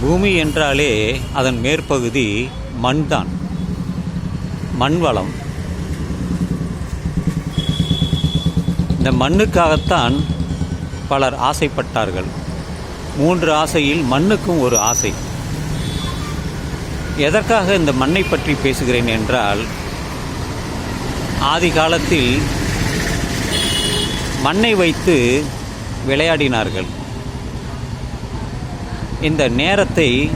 பூமி என்றாலே அதன் மேற்பகுதி மண்தான். மண் வளம் இந்த மண்ணுக்காகத்தான் பலர் ஆசைப்பட்டார்கள். மூன்று ஆசையில் மண்ணுக்கும் ஒரு ஆசை. எதற்காக இந்த மண்ணை பற்றி பேசுகிறேன் என்றால் ஆதி காலத்தில் மண்ணை வைத்து விளையாடினார்கள். இந்த நேரத்தை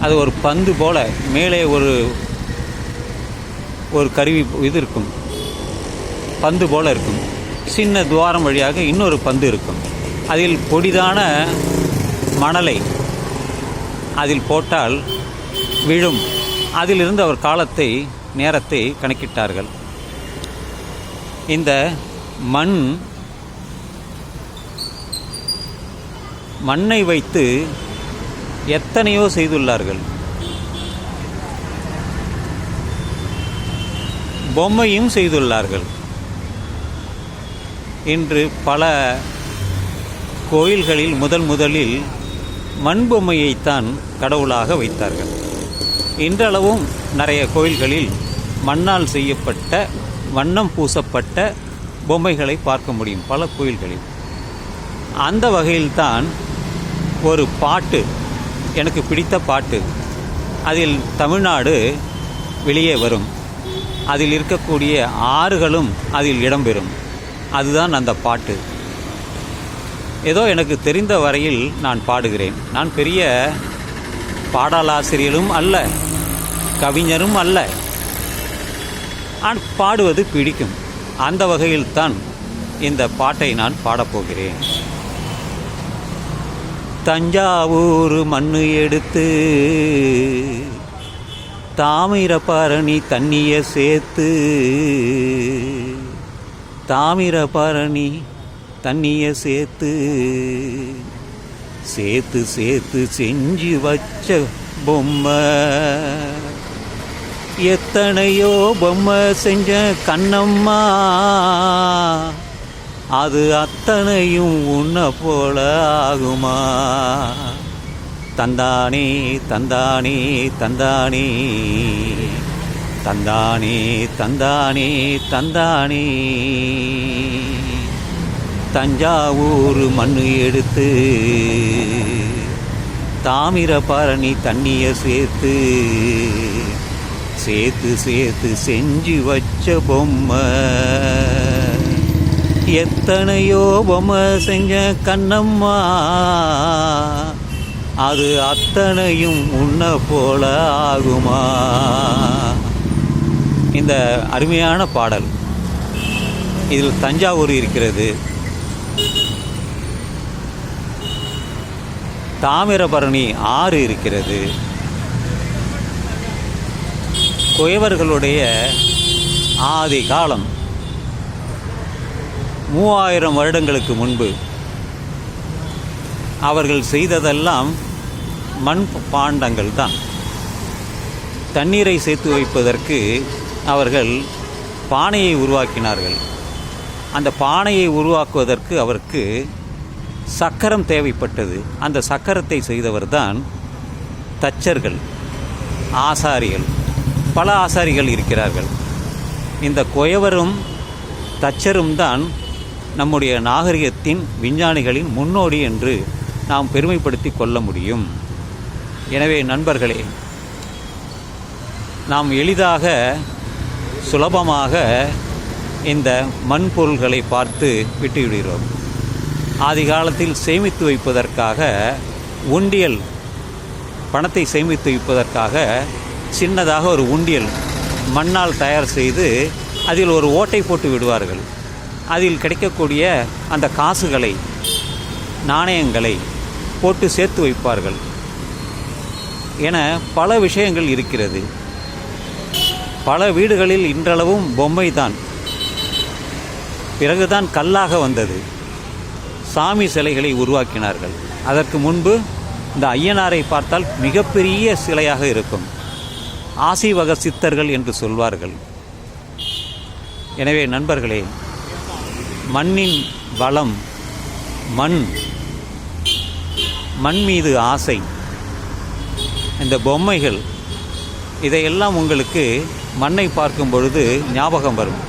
அது ஒரு பந்து போல் மேலே ஒரு ஒரு கருவி இது இருக்கும். பந்து போல இருக்கும். சின்ன துவாரம் வழியாக இன்னொரு பந்து இருக்கும். அதில் பொடிதான மணலை அதில் போட்டால் விழும். அதிலிருந்து அவர் காலத்தை நேரத்தை கணக்கிட்டார்கள். இந்த மண் மண்ணை வைத்து எத்தனையோ செய்துள்ளார்கள். பொம்மையும் செய்துள்ளார்கள். இன்று பல கோயில்களில் முதல் முதலில் மண் பொம்மையைத்தான் கடவுளாக வைத்தார்கள். இன்றளவும் நிறைய கோயில்களில் மண்ணால் செய்யப்பட்ட வண்ணம் பூசப்பட்ட பொம்மைகளை பார்க்க முடியும் பல கோயில்களில். அந்த வகையில்தான் ஒரு பாட்டு எனக்கு பிடித்த பாட்டு. அதில் தமிழ்நாடு வெளியே வரும். அதில் இருக்கக்கூடிய ஆறுகளும் அதில் இடம்பெறும். அதுதான் அந்த பாட்டு. ஏதோ எனக்கு தெரிந்த வரையில் நான் பாடுகிறேன். நான் பெரிய பாடலாசிரியரும் அல்ல கவிஞரும் அல்ல. நான் பாடுவது பிடிக்கும். அந்த வகையில்தான் இந்த பாட்டை நான் பாடப்போகிறேன் தஞ்சாவூர் மண்ணு எடுத்து தாமிரபரணி தண்ணியை சேர்த்து தாமிரபரணி தண்ணியை சேர்த்து சேர்த்து சேர்த்து செஞ்சு வச்ச பொம்மை. எத்தனையோ பொம்மை செஞ்ச கண்ணம்மா. அது அத்தனையும் உன்ன போல ஆகுமா? தந்தானே தந்தானே தந்தானே. தந்தானே தந்தானே தந்தானே. தஞ்சாவூர் மண்ணு எடுத்து தாமிரபரணி தண்ணியை சேர்த்து சேர்த்து சேர்த்து செஞ்சு வச்ச பொம்மை. எத்தனையோ பொம்மை செஞ்ச கண்ணம்மா. அது அத்தனையும் உன்ன போல ஆகுமா. இந்த அருமையான பாடல். இதில் தஞ்சாவூர் இருக்கிறது. தாமிரபரணி ஆறு இருக்கிறது. குயவர்களுடைய ஆதி காலம். மூவாயிரம் வருடங்களுக்கு முன்பு அவர்கள் செய்ததெல்லாம் மண் பாண்டங்கள் தான். தண்ணீரை சேர்த்து வைப்பதற்கு அவர்கள் பானையை உருவாக்கினார்கள். அந்த பானையை உருவாக்குவதற்கு அவருக்கு சக்கரம் தேவைப்பட்டது. அந்த சக்கரத்தை செய்தவர்தான் தச்சர்கள் ஆசாரிகள். பல ஆசாரிகள் இருக்கிறார்கள். இந்த குயவரும் தச்சரும் தான் நம்முடைய நாகரிகத்தின் விஞ்ஞானிகளின் முன்னோடி என்று நாம் பெருமைப்படுத்தி கொள்ள முடியும். எனவே நண்பர்களே நாம் எளிதாக சுலபமாக இந்த மண்பொருள்களை பார்த்து விட்டுவிடுகிறோம். ஆதி காலத்தில் சேமித்து வைப்பதற்காக உண்டியல் பணத்தை சேமித்து வைப்பதற்காக சின்னதாக ஒரு உண்டியல் மண்ணால் தயார் செய்து அதில் ஒரு ஓட்டை போட்டு விடுவார்கள். அதில் கிடைக்கக்கூடிய அந்த காசுகளை நாணயங்களை போட்டு சேர்த்து வைப்பார்கள். என பல விஷயங்கள் இருக்கிறது. பல வீடுகளில் இன்றளவும் பொம்மை தான் பிறகுதான் கல்லாக வந்தது. சாமி சிலைகளை உருவாக்கினார்கள். அதற்கு முன்பு இந்த ஐயனாரை பார்த்தால் மிகப்பெரிய சிலையாக இருக்கும். ஆசிவக சித்தர்கள் என்று சொல்வார்கள். எனவே நண்பர்களே மண்ணின் வளம் மண் மண் மீது ஆசை. இந்த பொம்மைகள் இதையெல்லாம் உங்களுக்கு மண்ணை பார்க்கும் பொழுது ஞாபகம் வரும்.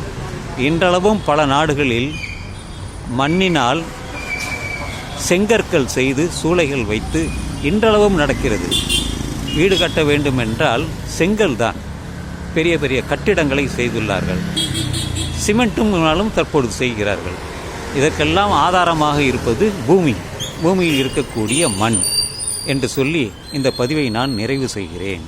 இன்றளவும் பல நாடுகளில் மண்ணினால் செங்கற்கள் செய்து சூளைகள் வைத்து இன்றளவும் நடக்கிறது. வீடு கட்ட வேண்டும் என்றால் செங்கல் தான் பெரிய பெரிய கட்டிடங்களை செய்துள்ளார்கள். சிமெண்ட்டும்னாலும் தற்பொழுது செய்கிறார்கள். இதற்கெல்லாம் ஆதாரமாக இருப்பது பூமி. பூமியில் இருக்கக்கூடிய மண். என்று சொல்லி இந்த பதிவை நான் நிறைவு செய்கிறேன்.